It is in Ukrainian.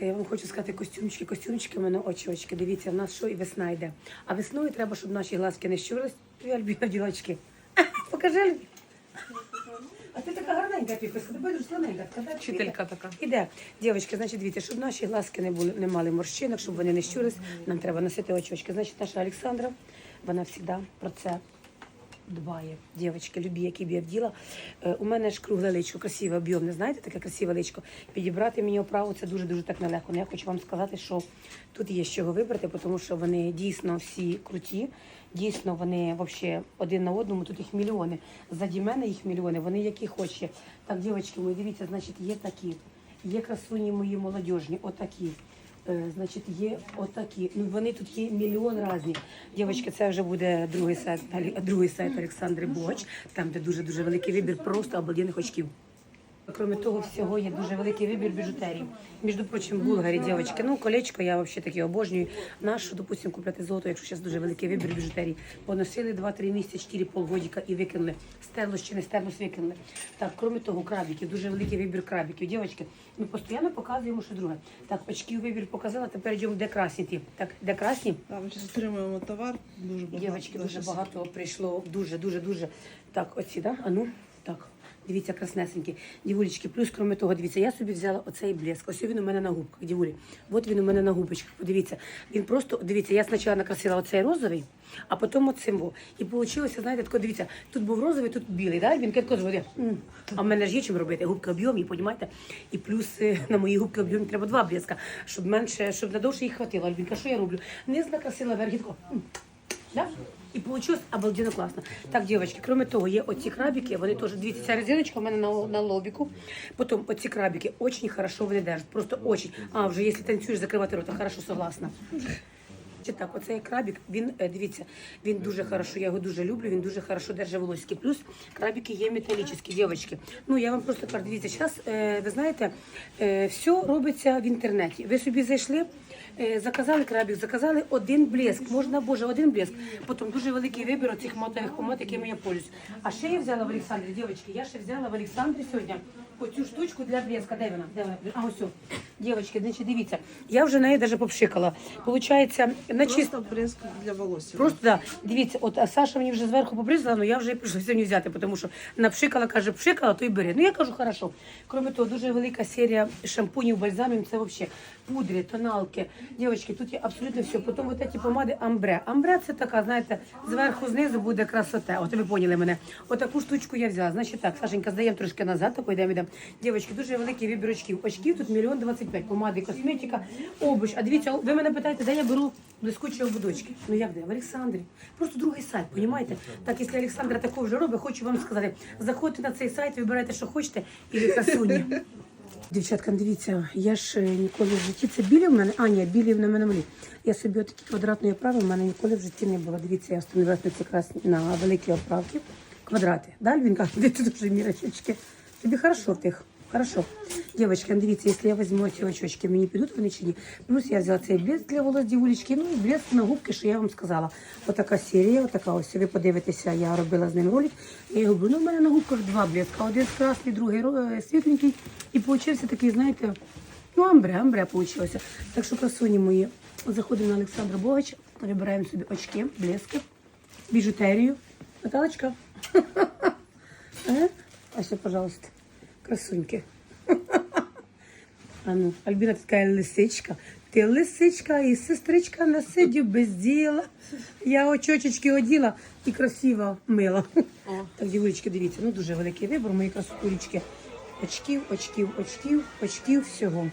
Я вам хочу сказати костюмчики, костюмчики, в мене очі, очки. Дивіться, в нас що і весна йде. А весною треба, щоб наші глазки не щурились. Твій Альбіна ділочки. Покажи, Альбіна. А ти така гарненька, пікоська, ти будеш слоненька. Вчителька така. Іде. Дівчатки, значить, дивіться, щоб наші глазки не були, не мали морщинок, щоб вони не щурились, нам треба носити очочки. Значить, наша Олександра, вона завжди про це дбає. Дівчатки, любі, які б я вділа. Е, у мене ж кругле личко, красиве, об'ємне, знаєте, таке красиве личко. Підібрати мені оправу це дуже-дуже так нелегко. Ну, я хочу вам сказати, що тут є з чого вибрати, тому що вони дійсно всі круті. Дійсно, вони взагалі один на одному, тут їх мільйони. Ззаді мене їх мільйони, вони які хоче. Так, дівчатки мої, дивіться, значить, є такі. Є красуні мої молодіжні, отакі. Е, Значить, є отакі. Ну вони тут є мільйон різні. Дівочки, це вже буде другий сайт другий сайт Олександри Боч, там де дуже дуже великий вибір просто обалденних очків. Кроме того всього, є дуже великий вибір біжутерії. Між прочим, булгарі, дівчатки. Ну, колечко я взагалі таке обожнюю. Нашу, допустим, купляти золото, якщо зараз дуже великий вибір біжутерії. Поносили 2-3 місяці, 4 полгодика і викинули. Стерлось чи не стерлось, викинули. Так, кроме того, крабиків, дуже великий вибір крабиків. Дівчатки, ми постійно показуємо, що друге. Так, очків вибір показала, тепер йдемо, де красні ті. Так, де красні? Там ми зараз отримуємо товар. Дуже багато. Дівчатки, дуже багато прийшло, дуже, дуже, дуже. Так, оці, да? А ну, так. Дивіться, краснесенькі. Дівулечки, плюс, крім того, дивіться, я собі взяла оцей блеск. Ось він у мене на губках, дівулі. От він у мене на губочках. Подивіться. Він просто, дивіться, я спочатку накрасила оцей розовий, а потім оцим. І вийшло, знаєте, тако, дивіться, тут був розовий, тут білий, да? він кілька зводить. А в мене ж є чим робити. Губки об'ємні, понімаєте? І плюс е, на мої губки об'ємні треба два блеска, щоб менше, щоб надовше їх хватило. Альбінка, що я роблю? Низ накрасила верх і тако. м. Да? І получилось обалденно класно. Так, дівчатки, кроме того, є оці крабики, вони теж, дивіться, ця резиночка у мене на, на лобіку. Потім оці крабики очень хорошо вони держать, просто очень. А, вже якщо танцюєш, закривати рота, хорошо, согласна. Чи так, оцей крабик, він, е, дивіться, він дуже хорошо, я його дуже люблю, він дуже хорошо держить волосики. Плюс крабики є металічні, дівчатки. Ну, я вам просто кажу, дивіться, зараз, ви знаєте, е, все робиться в інтернеті. Ви собі зайшли, е, заказали крабик, заказали один блеск, можна, боже, один блеск. Потім дуже великий вибір оцих мотових помад, якими я пользуюсь. А ще я взяла в Олександрі, дівчатки, я ще взяла в Олександрі сьогодні оцю штучку для блеска. Де вона? Де вона? А ось. Дівчатки, значить, дивіться, я вже неї навіть попшикала. Получається, на чист... Просто блеск для волосся. Просто да, дивіться, от а Саша мені вже зверху побризала, але я вже прийшла сьогодні взяти, тому що напшикала, каже, пшикала, то й бери. Ну я кажу, хорошо. Кроме того, дуже велика серія шампунів, бальзамів, це взагалі пудри, тоналки. Дівчатки, тут є абсолютно все. Потім от ці помади амбре. Амбре це така, знаєте, зверху знизу буде красота. От ви поняли мене. Отаку штучку я взяла. Значить так, Сашенька, здаємо трошки назад, тако йдемо, йдемо. Дівчатки, дуже великий вибір очків. Очків тут мільйон двадцять п'ять. Помади, косметика, обуч. А дивіться, ви мене питаєте, де я беру блискучі ободочки? Ну як де? В Олександрі. Просто другий сайт, понімаєте? Так, якщо Олександра такого вже робить, хочу вам сказати, заходьте на цей сайт, вибирайте, що хочете, і ви. Дівчатка, дивіться, я ж е, ніколи в житті це білі в мене. А, ні, білі на мене малі. Я собі отакі квадратні оправи в мене ніколи в житті не було. Дивіться, я встановилася на ці красні на великі оправки. Квадрати. Да, Альвінка? Де ти дуже мірочечки? Тобі хорошо тих? Хорошо. Дівчатки, ну, дивіться, якщо я візьму ці очочки, мені підуть вони чи ні. Плюс я взяла цей блеск для волос дівулечки, ну і блеск на губки, що я вам сказала. Отака серія, отака ось. Ви подивитеся, я робила з ним ролик. Я говорю, ну в мене на губках два блеска. Один красний, другий е, світленький. І получився такий, знаєте, ну амбре, амбре получилося. Так що, красуні мої, заходимо на Олександра Богача, вибираємо собі очки, блески, біжутерію. Наталочка. Ага. Ось, пожалуйста. Красуньки. А ну, Альбіна така лисичка. Ти лисичка і сестричка не сидю без діла. Я очочечки оділа і красиво мила. Так, дівулечки, дивіться, ну дуже великий вибор, мої красотулечки. Очків, очків, очків, очків всього.